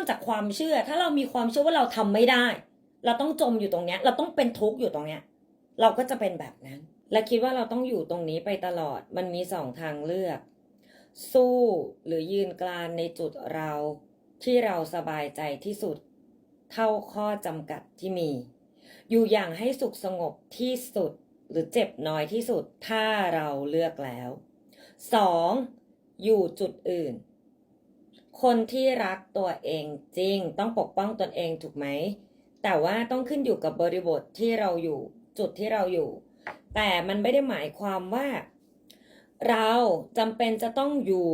ต้นจากความเชื่อ ถ้าเรามีความเชื่อว่าเราทำไม่ได้ เราต้องจมอยู่ตรงเนี้ย เราต้องเป็นทุกข์อยู่ตรงเนี้ย เราก็จะเป็นแบบนั้น และคิดว่าเราต้องอยู่ตรงนี้ไปตลอด มันมีสองทางเลือก สู้หรือยืนกรานในจุดเราที่เราสบายใจที่สุด เท่าข้อจำกัดที่มี อยู่อย่างให้สุขสงบที่สุดหรือเจ็บน้อยที่สุดถ้าเราเลือกแล้วสองอยู่จุดอื่น คนที่รักตัวเองจริง ต้องปกป้องตนเองถูกไหม แต่ว่าต้องขึ้นอยู่กับบริบทที่เราอยู่จุดที่เราอยู่ แต่มันไม่ได้หมายความว่า เราจำเป็นจะต้องอยู่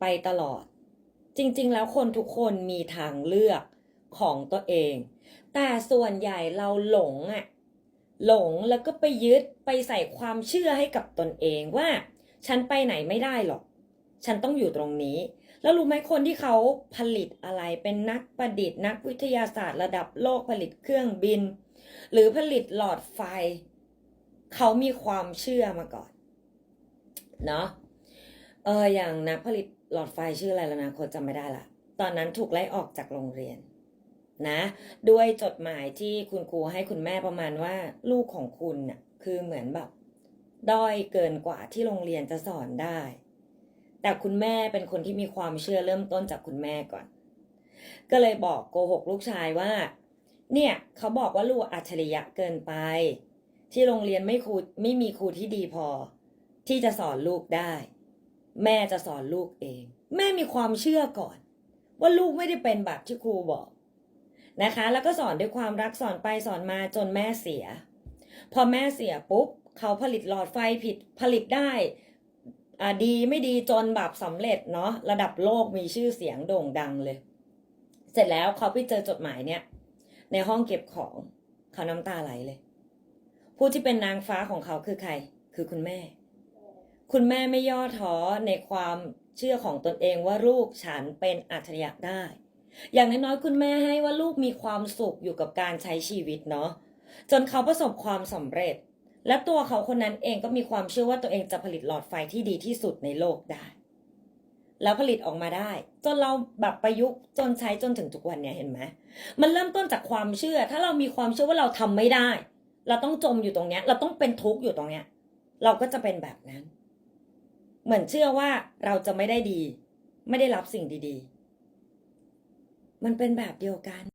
ไปตลอด จริง ๆ แล้วคนทุกคนมีทางเลือกของตัวเอง แต่ส่วนใหญ่เราหลงอะหลงแล้วก็ไปยึดไปใส่ความเชื่อให้กับตนเองว่า ฉันไปไหนไม่ได้หรอก ฉันต้องอยู่ตรงนี้ แล้วรู้ไหมคนที่เขาผลิตอะไรเป็นนักประดิษฐ์ นักวิทยาศาสตร์ระดับโลกผลิตเครื่องบิน หรือผลิตหลอดไฟ เขามีความเชื่อมาก่อนเนาะเอออย่างนักผลิตหลอดไฟชื่ออะไรแล้วนะโคดจำไม่ได้ละตอนนั้นถูกไล่ออกจากโรงเรียนนะด้วยจดหมายที่คุณครูให้คุณแม่ประมาณว่าลูกของคุณน่ะคือเหมือนแบบด้อยเกินกว่าที่โรงเรียนจะสอนได้ แต่คุณแม่เป็นคนที่มีความเชื่อเริ่มต้นจากคุณแม่ก่อน ก็เลยบอกโกหกลูกชายว่า เนี่ยเขาบอกว่าลูกอัจฉริยะเกินไป ที่โรงเรียนไม่ครูไม่มีครูที่ดีพอ ที่จะสอนลูกได้ แม่จะสอนลูกเอง แม่มีความเชื่อก่อน ว่าลูกไม่ได้เป็นแบบที่ครูบอกนะคะ แล้วก็สอนด้วยความรักสอนไปสอนมาจนแม่เสีย พอแม่เสียปุ๊บเขาผลิตหลอดไฟผิดผลิตได้ ดีไม่ดีจนแบบสำเร็จเนาะระดับโลกมีชื่อเสียงโด่งดังเลย เสร็จแล้วเขาไปเจอจดหมายเนี่ย ในห้องเก็บของเขาน้ำตาไหลเลย ผู้ที่เป็นนางฟ้าของเขาคือใคร คือคุณแม่ คุณแม่ไม่ย่อท้อในความเชื่อของตนเองว่าลูกฉันเป็นอัจฉริยะได้ อย่างน้อยๆคุณแม่ให้ว่าลูกมีความสุขอยู่กับการใช้ชีวิตเนาะจนเขาประสบความสำเร็จ และตัวเขาคนนั้นเองก็มีความเชื่อว่าตัวเองจะผลิตหลอดไฟที่ดีที่สุดในโลกได้ แล้วผลิตออกมาได้ จนเราแบบประยุกต์จนใช้จนถึงทุกวันเนี้ยเห็นไหมมันเริ่มต้นจากความเชื่อ ถ้าเรามีความเชื่อว่าเราทำไม่ได้ เราต้องจมอยู่ตรงเนี้ย เราต้องเป็นทุกข์อยู่ตรงเนี้ย เราก็จะเป็นแบบนั้น เหมือนเชื่อว่าเราจะไม่ได้ดี ไม่ได้รับสิ่งดี ๆ มันเป็นแบบเดียวกัน